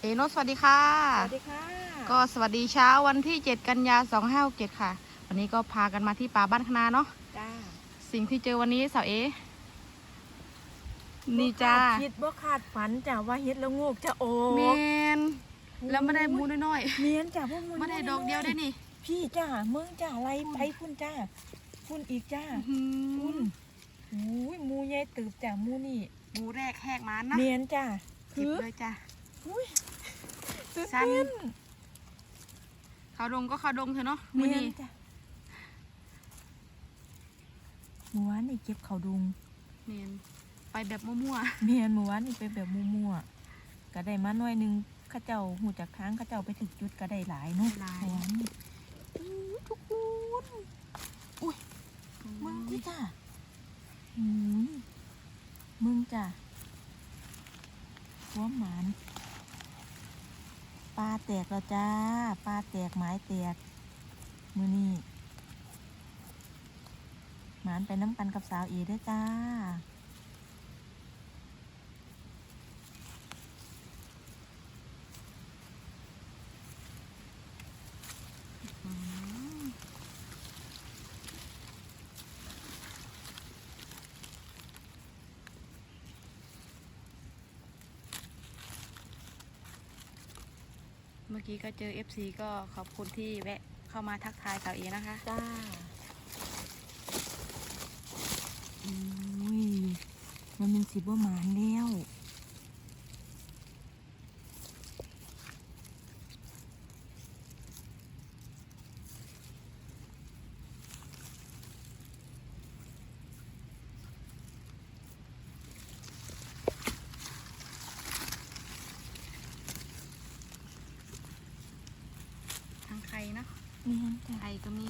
เอโนตสวัสดีค่ะ สวัสดีค่ะ ก็สวัสดีเช้าวันที่ 7 กันยา2567ค่ะ วันนี้ก็พากันมาที่ป่าบ้านคณาเนาะจ้าสิ่งที่เจอวันนี้สาวเอ นี่จ้าบ่คดคิดว่าขาดฝันจ้าว่าเฮ็ดแล้วงูกจะโอเมนแล้วไม่ได้มูน้อยเมียนจ้าพวกมึๆงไม่ได้ดอกเดียวได้นี่ พี่จ้ามึงจ้าอะไรไปพุ่นจ้าพุ่นอีกจ้าอื้อพุ่นหือหูยหมูใหญ่ตืบจ้าหมูนี่หมูแรกแหกมันนะเมียนจ้าหยิบเลยจ้าอุ้ยตื่น สั้นเต้นเขาดงก็เขาดงเถอะเนาะมืเมีอยนนี้จ้าหมู่วานนี่เก็บเขาดุงเมนไปแบบมั่วเมียนหมู่วานนี่เป็นแบบมั่วๆก็ได้มาหน่อยหนึงเข้าเจ้าหูจากทางเข้าเจ้าไปถึงจุดก็ได้หลายเนาะหลายหมู่วานนี่อู้ทุกคนๆมึงที่จ้าหืมมึงจ้ะหัวหมานปลา แตกแล้วจ้าปลาแตกไม้แตก มือนี่หมานไปน้ำกันกับสาวอีด้วยจ้า อืมเมื่อกี้ก็เจอ FC ก็ขอบคุณที่แวะเข้ามาทักทายสาวเอนะคะ จ้าอุ้ยมันเป็นสิบว่าหมานแล้ว ทางใครนะ นี่นจ้ะ ไทย ก็มี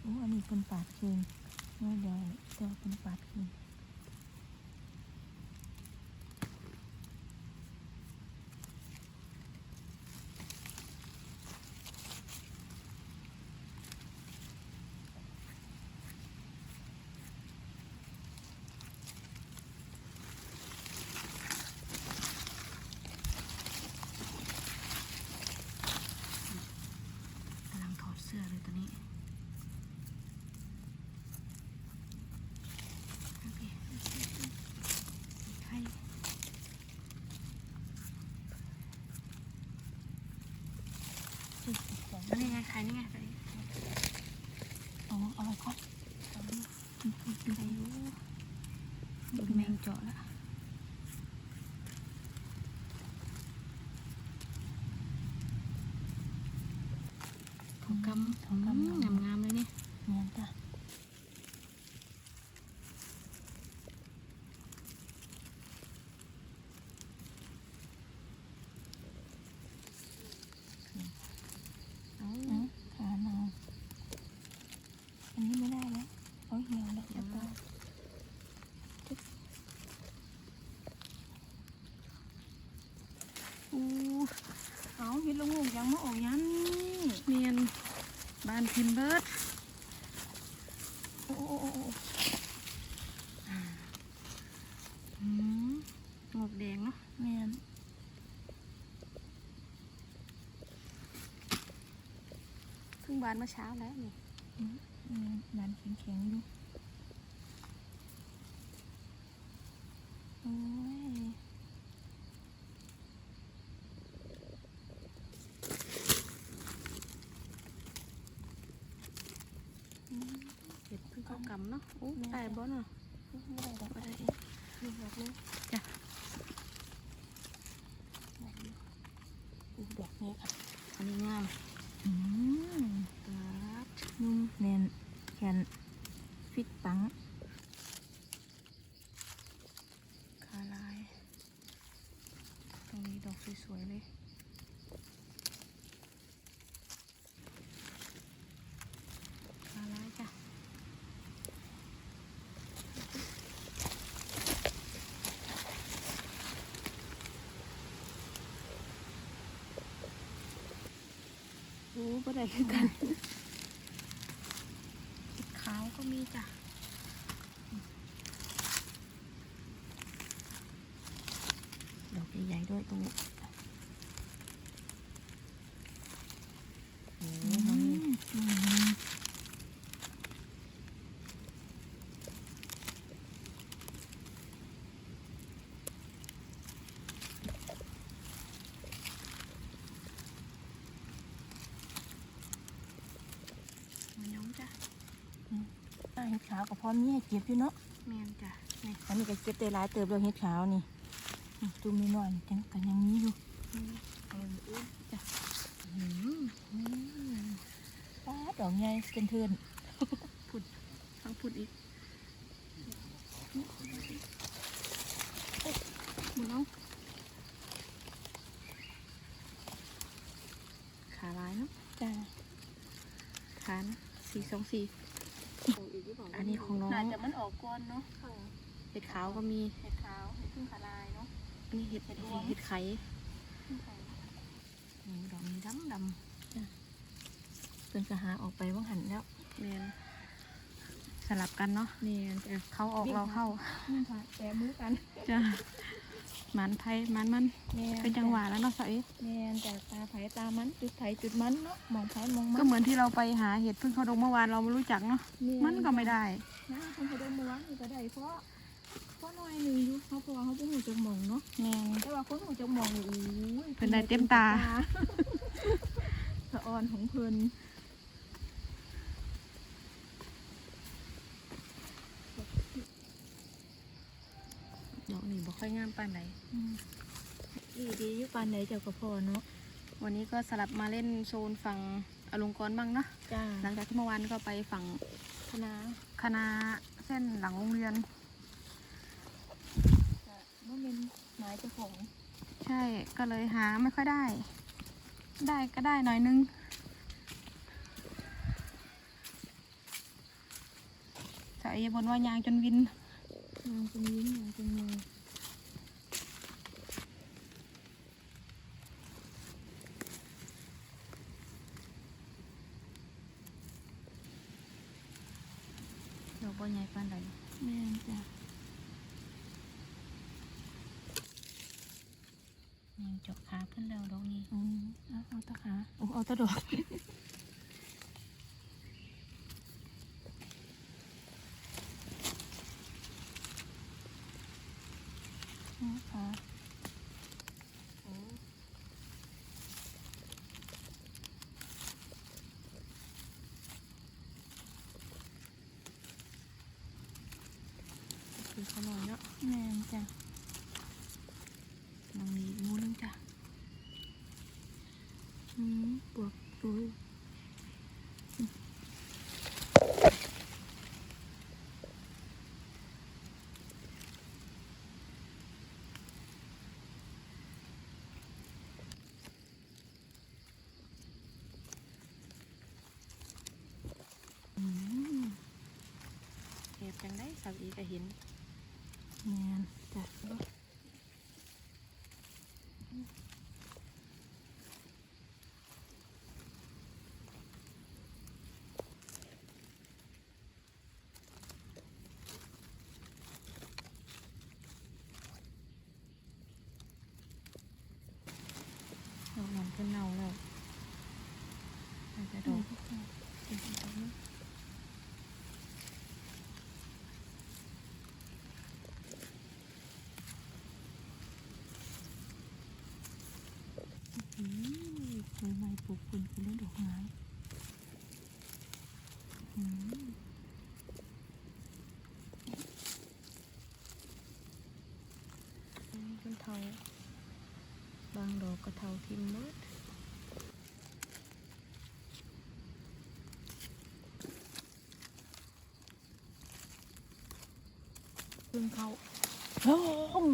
โอ้อันนี้เป็นปาดคืนน้อยใหญ่เจ้าเป็นปาดคืน กำลังถอดเสื้อเลยตอนนี้โอเคใคร อันนี้ไงใครนี่ไงใครเอาเอาไปก่อนใครอยู่โดนแมงเจาะแล้วของกำของกำงามๆเลยนี่ เนี่ยจ้ะเอาขาหนาวอันนี้ไม่ได้แล้วเอาเหี่ยวแล้วจะตายอู้เอาเห็ดละงูยัง มาออกยันนี่เมียนบ้านพิมพ์เบิร์ดโอ้โอ้โอ้โอ้อืมหมวกแดงเนาะแม่นเพิ่งบานเมื่อเช้าแล้วนี่อืมแม่นนานแข็งๆอยู่โอ้ย เห็ดเพิ่งเข้ากำเนาะโอ้ได้บ่เนาะไม่ได้ดอกอะไรนี่ดอกนี้ จ้ะ ดอกนี้อู้ดอกนี้ค่ะ อันนี้งาม อืม ตัด นุ่มแน่นแขนฟิตปัง ขาลาย ตรงนี้ดอกสวยๆเลยขาลายจ้ะ โอ้ก็ ได้คือกันเห็ดขาวก็มีจ้ะดอกใใหญ่ๆด้วยตรงนี้โอ้ อื โห มอืม มันย้อมจ้ะ อ่าเห็ดขาวกับ พร้อมนี่ให้เก็บอยู่เนาะแมนจ้ะนี่อันนี้ก็เก็บได้หลายเติบแล้วเห็ดขาวนี่อืมจุ่มนิดหน่อยนี่จังกันยังนี้อยู่เอาอุ้ยจ้ะอืมอืมป้าดดอกใหญ่เป็นเทือนทั้งพุดอีกมึงเอาขาลายเนาะจ้าฐานสี่สองสี่ อันนี้ของน้องน่าจะมันออกก่อนเนาะเห็ดขาวก็มีเห็ดขาวเห็ดพึ่งขาลายเนาะอันนี้เห็ดเห็ดรวมเห็ดไข่พึ่งขาอืมดอกนี้ดำดเพิ่นก็หาออกไปว่างหันแล้วำเนียนสลับกันเนาะนี่จ้ะเขาออกเราเข้านี่ค่ะแต่มือกันจ้ะหมันไทยหมันมันแม่เป็นจังหวะแล้วเนาะสาวเอ๊ะแม่นแต่ตาไผ ตามันจุดไผจุดมันเนาะมองไผมองมันก็เหมือนที่เราไปหาเห็ดพึ่งเขาดงเมื่อวานเราไม่รู้จักเนาะมันก็ไม่ได้นะคนเขาเดินมาวัดนี่ก็ได้เพราะเพราะน้อยหนึ่งอยู่เขาเพราะว่าเขาเป็นหูจมูกเนาะแม่นแต่ว่าคนหูจมูกนี่อู้ยเพิ่นได้เต็มตาสะออนของเพิ่นดอกนี้บ่ค่อยงามปานใดอืมอีดีอยู่ปานใดเจ้าก็พอเนาะ วันนี้ก็สลับมาเล่นโซนฝั่งอลงกรณ์บ้างเนาะจ้าหลังจากที่เมื่อวานก็ไปฝั่งคณะคณะเส้นหลังโรงเรียนเมื่อเป็นหมายเจ้าของใช่ก็เลยหาไม่ค่อยได้ ได้ก็ได้หน่อยนึงสาวเอบนว่ายางจนวินนางเป็นยิ้มนางเป็นมือ ดอกบัว ใหญ่ปานใดแม่นจ้ะยังจกขาเพิ่นแล้วดอกนี้อืมเอาเอาตะขาโอ้เอาตะดอกเอาขาโอ้ คือเขาหน่อยเนาะ แม่นจ้ะ ดอกนี้อีมูนึงจ้ะอืมปวกดูอืมเห็บจังได้สาวอีก็เห็นแมนจ้ะ ดอกหนั้นเพิ่นเน่าแล้วอาจจะดอก กจ้ะ เป็นดอกนี้ อืมใบไม้ปลูก คุณคือเรื่องดอกไม้อืมอันนี้เพิ่นเทาบางดอกก็เทาทิมเบิดเพิ่งเขาโอ้ง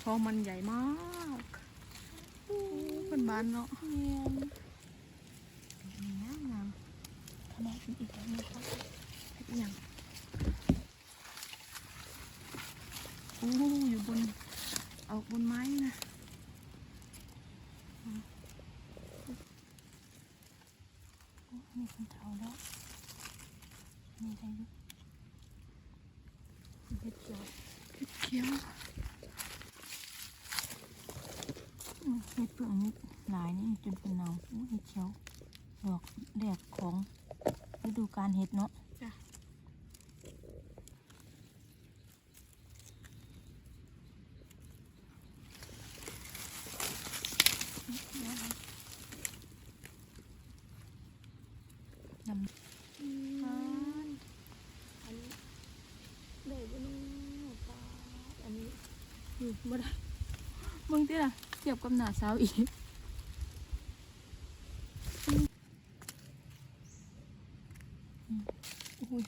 เพราะมันใหญ่มาก บานเนาะเนียนงามงามทำไมถึงอีกแล้วมีเขาเฮ็ดอิหยังโอ้อยู่บนเอาบนไม้นะโอ้มีคนเทาแล้วมีอะไรอยู่เห็ดเขียวเขียวเห็ดเปลือกนี่ หลายนี่จนเป็นเนาอู้เห็ดเขียวดอกแดดของฤดูการเห็ดเนาะจ้ะดำอันนี้เด็กนี่ปลาอันนี้อยู่บ่ได้มึงที่ล่ะเทียบกับหน้าสาวอีกอืมอุ้ย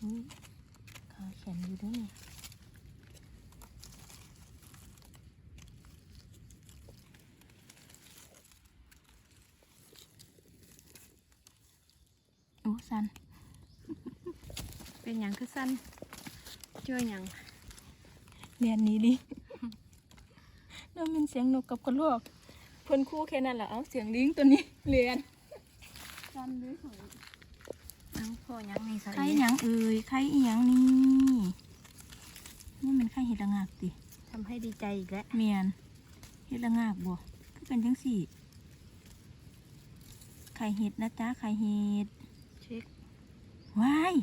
อุ้ยขาแข็งอยู่ ด้วยเนี่ยโอ้สัน เป็นอย่างคือสั้นเจออย่างเรียนนี้ดิแล้วมันเสียงนกกับกระรอกเพิ่นคู่แค่นั้นแหละเอาเสียงลิงตัวนี้เรียนกันด้วยของเอาพ่อหยังนี่สาวไข่เอ๋หยังเอ่ยไข่อีหยังนี่ นี่มันไข่เห็ดละงากติทำให้ดีใจอีกแล้วเมียนเห็ดละงากบ่คือเป็นจังสี่ไข่เห็ดนะจ๊ะไข่เห็ดเช็คว้าย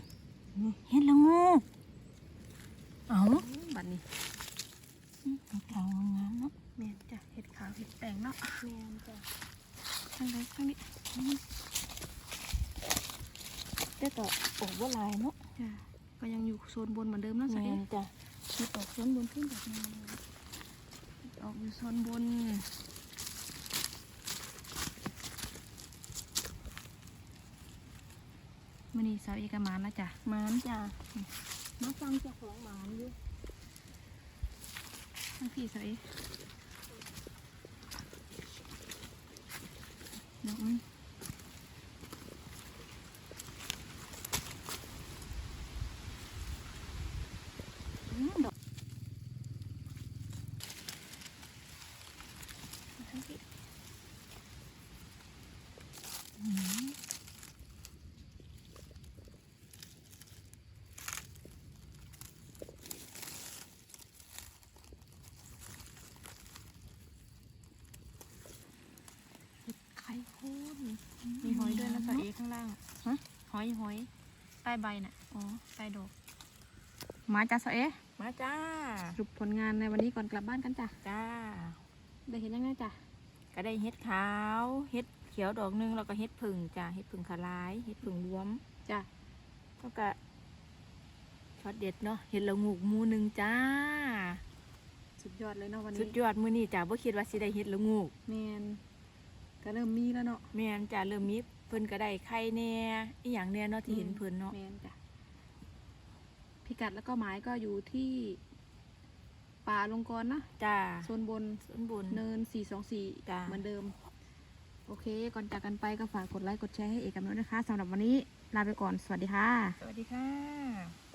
เห็ดละโงูเอาบัดนี้อืมเห็ดขาวงามๆเนาะแม่นจ้ะเห็ดขาวเห็ดแดงเนาะเมียนจ้ะข้างใดข้างนี้แต่ก็โอ้บ่หลายเนาะจ้ะก็ยังอยู่โซนบนเหมือนเดิมเนาะสาวแม่เอ๋ นจ้ะมีตกสวนบนขึ้นแบบนี้ออกอยู่โซนบนมื่อนี้สาวเอกมาแล้วจ้ะหมานจ้ะมาฟังเจ้าของหมานอยู่ทั้งพี่สาวเอดอกมัน อืมดอก ทั้งพี่ อืม ไข่คูนมีหอยด้วยนะสาวเอข้างล่าง ฮะ ห อยหอยใต้ใบน่ะ อ๋อ ใต้ดอกมาจ้ะสาวเอมาจ้าสรุปผลงานในวันนี้ก่อนกลับบ้านกันจ้ะจ้า ได้เห็นยังไงจ้ะก็ได้เห็ดขาว เห็ดเขียวดอกหนึงแล้วก็เห็ดผึ่งจ้าเห็ดผึ่งขาลาย เห็ดผึ่งรวมจ้ะแล้วก็ช็อตเด็ดเนาะ เห็ดละงูกหมูหนึ่งจ้า สุดยอดเลยเนาะวันสุนี้ดยอดมื้อนี้จ้าบ่คิดว่าสิได้เห็ดละงูกแมนก็เริ่มมีแล้วเนาะแม่นจ้าเริ่มมี เพิ่นก็ได้ไข่แหน่อีหยังแหน่เนาะที่เห็นเพิ่นเนาะแมนจ้ะพิกัดแล้วก็หมายก็อยู่ที่ป่าลงกรณ์นะจ้าโซนบนส่วนบน เนิน424จ้ะเหมือนเดิม โอเค ก่อนจากกันไปก็ฝากกดไลค์กดแชร์ให้เอกกับนุ้ยนะคะสำหรับวันนี้ลาไปก่อนสวัสดีค่ะ สวัสดีค่ะ